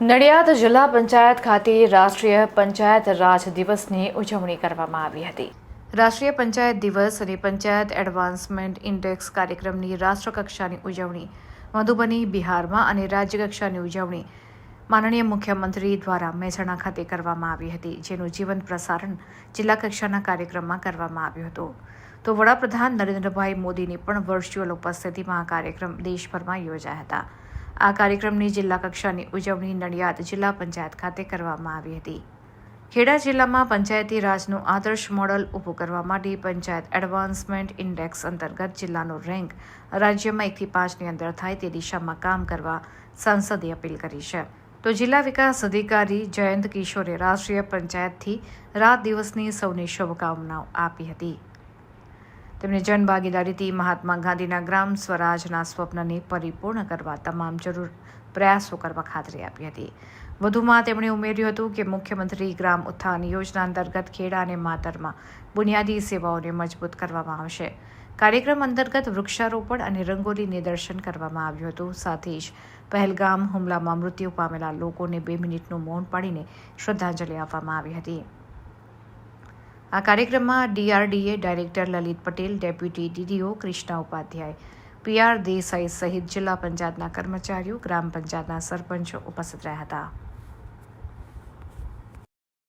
નડિયાદ જિલ્લા પંચાયત ખાતે રાષ્ટ્રીય પંચાયત રાજ દિવસની ઉજવણી કરવામાં આવી હતી. રાષ્ટ્રીય પંચાયત દિવસ અને પંચાયત એડવાન્સમેન્ટ ઇન્ડેક્સ કાર્યક્રમની રાષ્ટ્રકક્ષાની ઉજવણી, મધુબની, બિહારમાં અને રાજ્યકક્ષાની ઉજવણી માનનીય મુખ્યમંત્રી દ્વારા મહેસાણા ખાતે કરવામાં આવી હતી, જેનું જીવંત પ્રસારણ જિલ્લા કક્ષાના કાર્યક્રમમાં કરવામાં આવ્યું હતું. તો વડાપ્રધાન નરેન્દ્રભાઈ મોદીની પણ વર્ચ્યુઅલ ઉપસ્થિતિમાં આ કાર્યક્રમ દેશભરમાં યોજાયા હતા. આ કાર્યક્રમની જિલ્લા કક્ષાની ઉજવણી નડિયાદ જિલ્લા પંચાયત ખાતે કરવામાં આવી હતી. ખેડા જિલ્લામાં પંચાયતી રાજનું આદર્શ મોડલ ઊભું કરવા માટે પંચાયત એડવાન્સમેન્ટ ઇન્ડેક્સ અંતર્ગત જિલ્લાનો રેન્ક રાજ્યમાં એકથી પાંચની અંદર થાય તે દિશામાં કામ કરવા સાંસદે અપીલ કરી છે. તો જિલ્લા વિકાસ અધિકારી જયંત કિશોરે રાષ્ટ્રીય પંચાયતથી રાત દિવસની સૌને શુભકામનાઓ આપી હતી. તેમણે જનભાગીદારીથી મહાત્મા ગાંધીના ગ્રામ સ્વરાજના સ્વપ્નને પરિપૂર્ણ કરવા તમામ જરૂર પ્રયાસો કરવા ખાતરી આપી હતી. વધુમાં તેમણે ઉમેર્યું હતું કે મુખ્યમંત્રી ગ્રામ ઉત્થાન યોજના અંતર્ગત ખેડા અને માતરમાં બુનિયાદી સેવાઓને મજબૂત કરવામાં આવશે. કાર્યક્રમ અંતર્ગત વૃક્ષારોપણ અને રંગોલી નિદર્શન કરવામાં આવ્યું હતું. સાથે જ પહેલગામ હુમલામાં મૃત્યુ પામેલા લોકોને બે મિનિટનું મૌન પાડીને શ્રદ્ધાંજલિ આપવામાં આવી હતી. આ કાર્યક્રમમાં DRDA director Lalit Patel, deputy DDO Krishna Upadhyay, PR Desai સહિત જિલ્લા પંચાયતના કર્મચારીઓ, ગ્રામ પંચાયતના સરપંચો ઉપસ્થિત રહ્યા હતા.